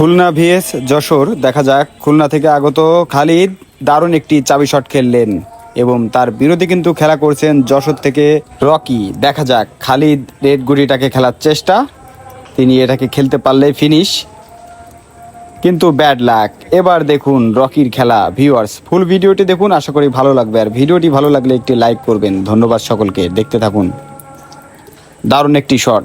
Khulna VS Jessore, দেখা যাক খুলনা থেকে আগত খালিদ দারুণ একটি চাবি শট খেললেন এবং তার বিরোধী কিন্তু খেলা করছেন যশোর থেকে রকি। দেখা যাক খালিদ রেড গুড়িটাকে খেলার চেষ্টা। তিনি এটাকে খেলতে পারলে ফিনিশ কিন্তু ব্যাড লাক এবার দেখুন রকির খেলা। ভিউয়ার্স ফুল ভিডিওটি দেখুন। আশা করি ভালো লাগবে। আর ভিডিওটি ভালো লাগলে একটি লাইক করবেন। ধন্যবাদ সকলকে। দেখতে থাকুন। দারুণ একটি শট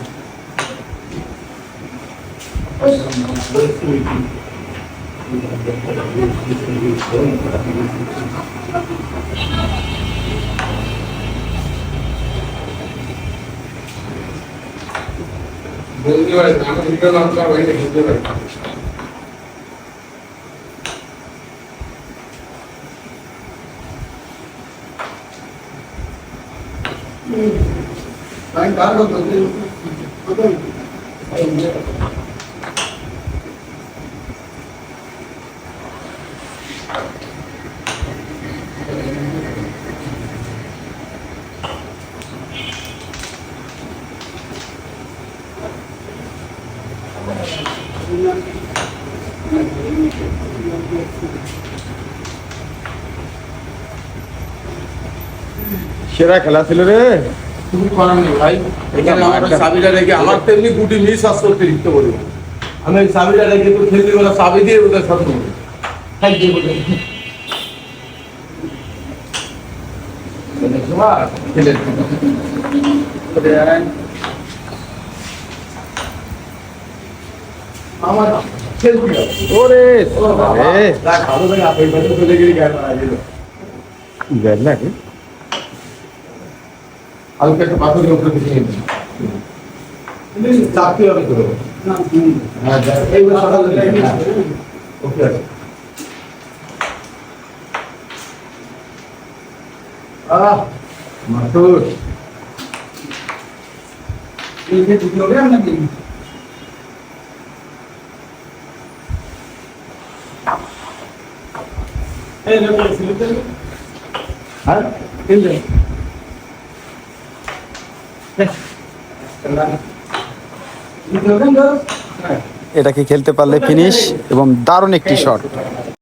বলতে পারি না, আমি ভিডিও নাম করা হয়নি, বুঝতে পারি না। সেরা খেলা ছিল রে। তুমি করার নেই ভাই। এখানে আমার চাবিটা রেখে আমার তেমনি গুটি মিস আসতে অতিরিক্ত বলব আমি চাবিটা রেখে তো খেলতে গেলে চাবি দিয়ে ওদের সাথে নেব খাই দিয়ে বলে। খেলে আমার খেলতে ওরে এ ভালো লাগে আপনি বাড়ি চলে গেলে গায়ে মারা গেল ব্যাড লাক হালকা একটা পাথরের উপরে কিছু নেই চাপতে হবে তো। হ্যাঁ সকালে ওকে। আহ মাথুর। এই যে দুটো হবে নাকি এই লোক সিলিন্ডার হ্যাঁ কিনলে এটাকে খেলতে পারলে ফিনিশ এবং দারুণ একটি শট